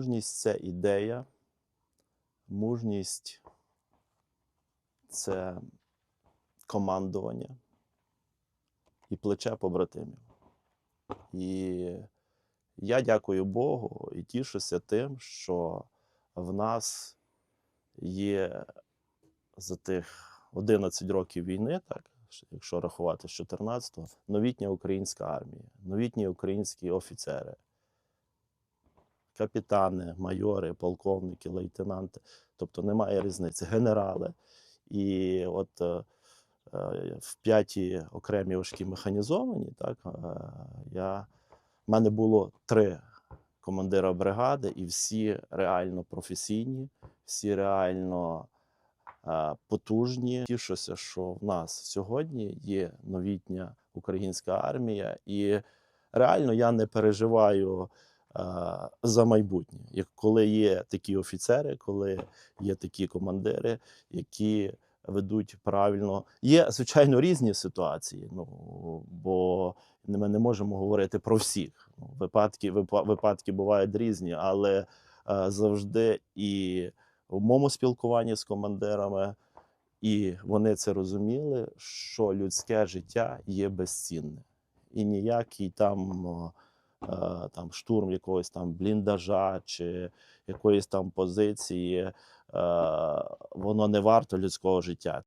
Мужність це ідея, мужність це командування і плече побратимів. І я дякую Богу і тішуся тим, що в нас є за тих 11 років війни, так, якщо рахувати з 14-го, новітня українська армія, новітні українські офіцери, капітани, майори, полковники, лейтенанти. Тобто немає різниці, генерали. І от е, е, в п'ятій окремій важкій механізовані, так, е, я, в мене було три командира бригади, і всі реально професійні, всі реально потужні. Тішуся, що в нас сьогодні є новітня українська армія, і реально я не переживаю за майбутнє. Як коли є такі офіцери, коли є такі командири, які ведуть правильно. Є, звичайно, різні ситуації, ну, бо ми не можемо говорити про всіх. Ну, випадки, випадки бувають різні, але завжди і в моєму спілкуванні з командирами, і вони це розуміли, що людське життя є безцінне. І ніякий там, там штурм якогось там бліндажа чи якоїсь там позиції, е, воно не варто людського життя.